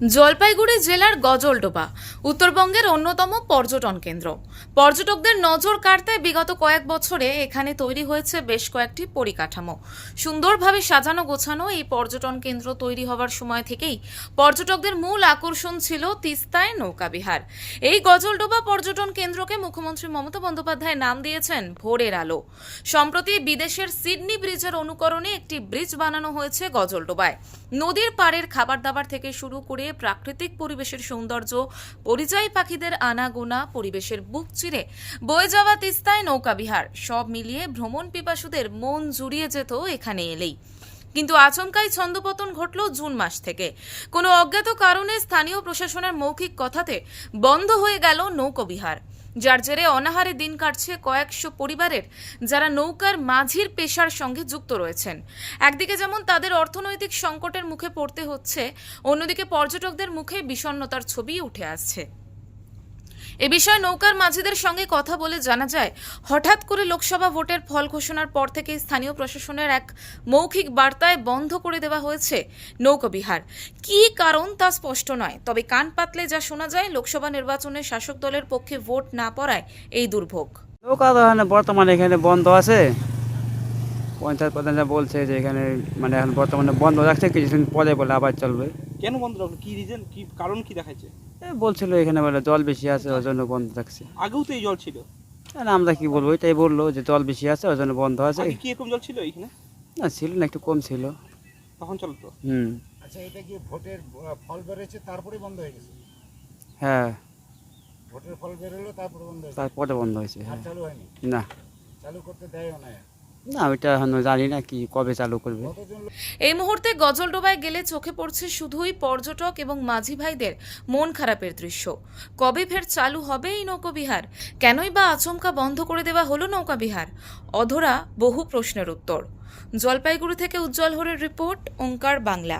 জলপাইগুড়ি জেলার গজলডোবা, উত্তরবঙ্গের অন্যতম পর্যটন কেন্দ্র। পর্যটকদের নজর কাড়তে বিগত কয়েক বছরে এখানে তৈরি হয়েছে বেশ কয়েকটি পরিকাঠামো। সুন্দরভাবে সাজানো গোছানো এই পর্যটন কেন্দ্র তৈরি হওয়ার সময় থেকেই পর্যটকদের মূল আকর্ষণ ছিল তিস্তায় নৌকাবিহার এই গজলডোবা পর্যটন কেন্দ্রকে মুখ্যমন্ত্রী মমতা বন্দ্যোপাধ্যায় নাম দিয়েছেন ভোরের আলো। সম্প্রতি বিদেশের সিডনি ব্রিজের অনুকরণে একটি ব্রিজ বানানো হয়েছে গজলডোবায়। নদীর পাড়ের খাবার দাবার থেকে শুরু করে প্রাকৃতিক পরিবেশের সৌন্দর্য, পরিযায়ী পাখিদের আনাগোনা, পরিবেশের বুক চিরে, বয়ে যাওয়া তিস্তায় নৌকা বিহার, সব মিলিয়ে ভ্রমণ পিপাসুদের মন জুড়িয়ে যেত এখানে এলেই। কিন্তু আচমকাই ছন্দপতন ঘটল জুন মাস থেকে। কোনো অজ্ঞাত কারণে স্থানীয় প্রশাসনের মৌখিক কথাতে বন্ধ হয়ে গেল নৌকবিহার যার জেরে অনাহারে দিন কাটছে কয়েকশো পরিবারের যারা নৌকার মাঝির পেশার সঙ্গে যুক্ত রয়েছেন। একদিকে যেমন তাদের অর্থনৈতিক সংকটের মুখে পড়তে হচ্ছে, অন্যদিকে পর্যটকদের মুখে বিষণ্নতার ছবি উঠে আসছে। এ বিষয়ে নৌকার মাঝিদের সঙ্গে কথা বলে জানা যায় হঠাৎ করে লোকসভা ভোটের ফল ঘোষণার পর থেকে স্থানীয় প্রশাসনের এক মৌখিক বার্তায় বন্ধ করে দেওয়া হয়েছে নৌকাবিহার কী কারণ তা স্পষ্ট নয় তবে কান পাতলে যা শোনা যায় লোকসভা নির্বাচনে শাসক দলের পক্ষে ভোট না পড়ায় এই দুর্ভোগ। নৌকা তো এখানে বর্তমানে এখানে বন্ধ আছে। পঞ্চায়েত প্রধান যা বলছে যে এখানে মানে এখন বর্তমানে বন্ধ রাখছে কিছুদিন পরে বলে আবার চলবে। কেন বন্ধ রাখল? কি রিজন কি কারণ কি দেখাচ্ছে বলছিল এখানে বলে জল বেশি আছে ওই জন্য বন্ধ থাকছে। আগেও তো এই জল ছিল? আর আমরা কি বলব এটাই বলল যে জল বেশি আছে ওই জন্য বন্ধ আছে। আগে কি এরকম জল ছিল এখানে না ছিল না একটু কম ছিল। তখন চলতো। হুম। আচ্ছা এটা কি ভোটের ফল বেরোচ্ছে তারপরে বন্ধ হয়ে গেছে? হ্যাঁ। ভোটের ফল বেরোলো তারপরে বন্ধ হয়েছে? তারপরে বন্ধ হয়েছে আর হ্যাঁ চালু হয়নি? না। চালু করতে দেয়ও না না, ওইটা জানি না কি, কবে চালু করবে। এই মুহূর্তে গজলডোবায় গেলে চোখে পড়ছে শুধুই পর্যটক এবং মাঝি ভাইদের মন খারাপের দৃশ্য। কবে ফের চালু হবে এই নৌকাবিহার কেনই বা আচমকা বন্ধ করে দেওয়া হলো নৌকাবিহার অধরা বহু প্রশ্নের উত্তর। জলপাইগুড়ি থেকে উজ্জ্বল হরের রিপোর্ট, ওঙ্কার বাংলা।